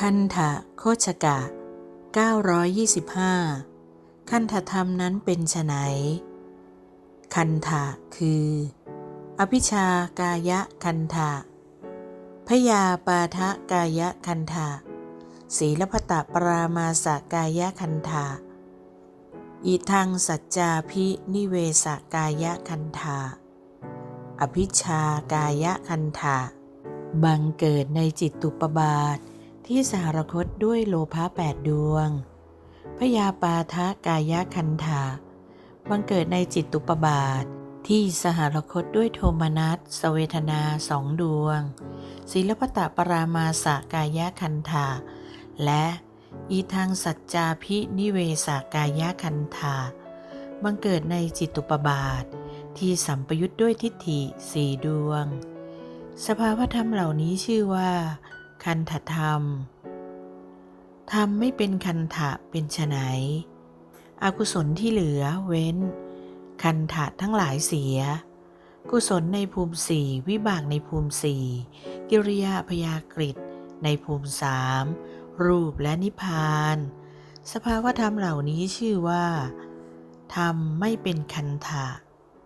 คันธะโคชกะ 925 คันธธรรมนั้นเป็นไฉนคันธะคือ อภิชากายะคันธะพยาปาทะกายะคันธะศีลพตะปรามาสกายะคันธะอิทังสัจจาพินิเวสกายะคันธะอภิชากายะคันธะบังเกิดในจิตตุปบาท ที่สหรคตด้วยโลภะแปดดวง พยาปาทะกายะคันธาบังเกิดในจิตตุปบาท ที่สหรคตด้วยโทมนัสสเวทนาสองดวง ศิลปตะปรามาสกายะคันธาและอีทางสัจจาพินิเวสกายะคันธาบังเกิดในจิตตุปบาท ที่สัมปยุทธ์ด้วยทิฏฐิสี่ดวง สภาวธรรมเหล่านี้ชื่อว่า คันธธรรม ธรรมไม่เป็นคันธะเป็นไฉนอกุศลที่เหลือเว้น คันธะทั้งหลายเสีย กุศลในภูมิสี่วิบากในภูมิสี่กิริยาพยากฤิในภูมิสามรูปและนิพพาน สภาวธรรมเหล่านี้ชื่อว่า ธรรมไม่เป็นคันธะ